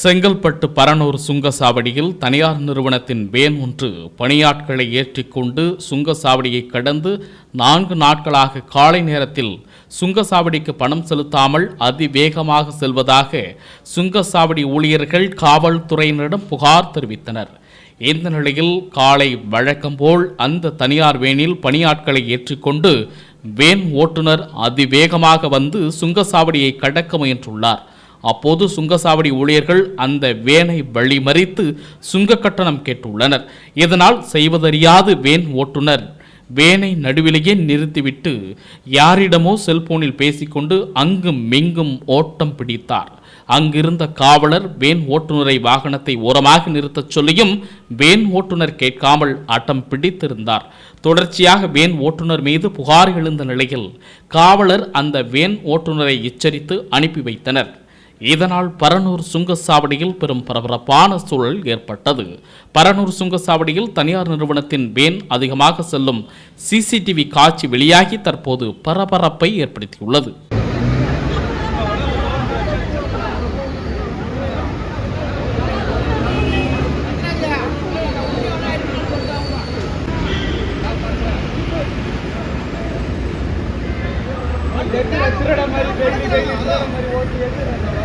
செங்கல்பட்டு பரனூர் சுங்கசாவடியில் தனியார் நிறுவனத்தின் வேன் ஒன்று பணியாட்களை ஏற்றிக்கொண்டு சுங்கசாவடியை கடந்து நான்கு நாட்களாக காலை நேரத்தில் சுங்கசாவடிக்கு பணம் செலுத்தாமல் அதிவேகமாக செல்வதாக சுங்கசாவடி ஊழியர்கள் காவல்துறையினரிடம் புகார் தெரிவித்தனர். இந்த நிலையில் காலை வழக்கம்போல் அந்த தனியார் வேனில் பணியாட்களை ஏற்றிக்கொண்டு வேன் ஓட்டுநர் அதிவேகமாக வந்து சுங்கசாவடியை கடக்க முயன்றுள்ளார். அப்போது சுங்கசாவடி ஊழியர்கள் அந்த வேனை வழிமறித்து சுங்க கட்டணம் கேட்டுள்ளனர். இதனால் செய்வதறியாது வேன் ஓட்டுநர் வேனை நடுவிலேயே நிறுத்திவிட்டு யாரிடமோ செல்போனில் பேசிக்கொண்டு அங்கும் மிங்கும் ஓட்டம் பிடித்தார். அங்கிருந்த காவலர் வேன் ஓட்டுநரை வாகனத்தை ஓரமாக நிறுத்தச் சொல்லியும் வேன் ஓட்டுநர் கேட்காமல் அட்டம் பிடித்திருந்தார். தொடர்ச்சியாக வேன் ஓட்டுநர் மீது புகார் எழுந்த நிலையில் காவலர் அந்த வேன் ஓட்டுநரை எச்சரித்து அனுப்பி வைத்தனர். இதனால் பரனூர் சுங்கச்சாவடியில் பெரும் பரபரப்பான சூழல் ஏற்பட்டது. பரனூர் சுங்கச்சாவடியில் தனியார் நிறுவனத்தின் வேன் அதிகமாக செல்லும் சிசிடிவி காட்சி வெளியாகி தற்போது பரபரப்பை ஏற்படுத்தியுள்ளது. திருட மாதிரி பேசி மாதிரி ஓட்டி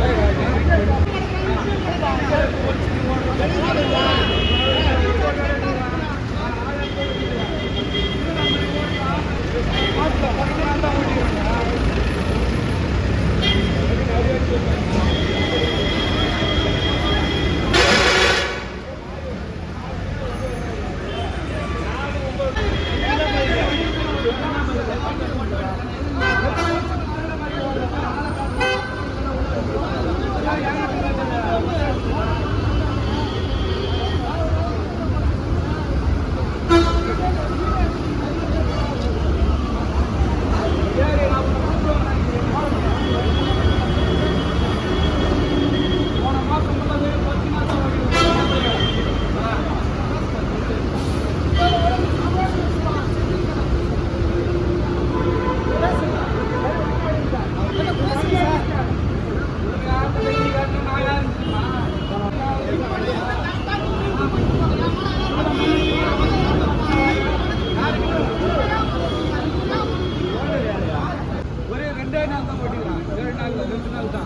எடுத்துறாங்க ஒரே ಊಟ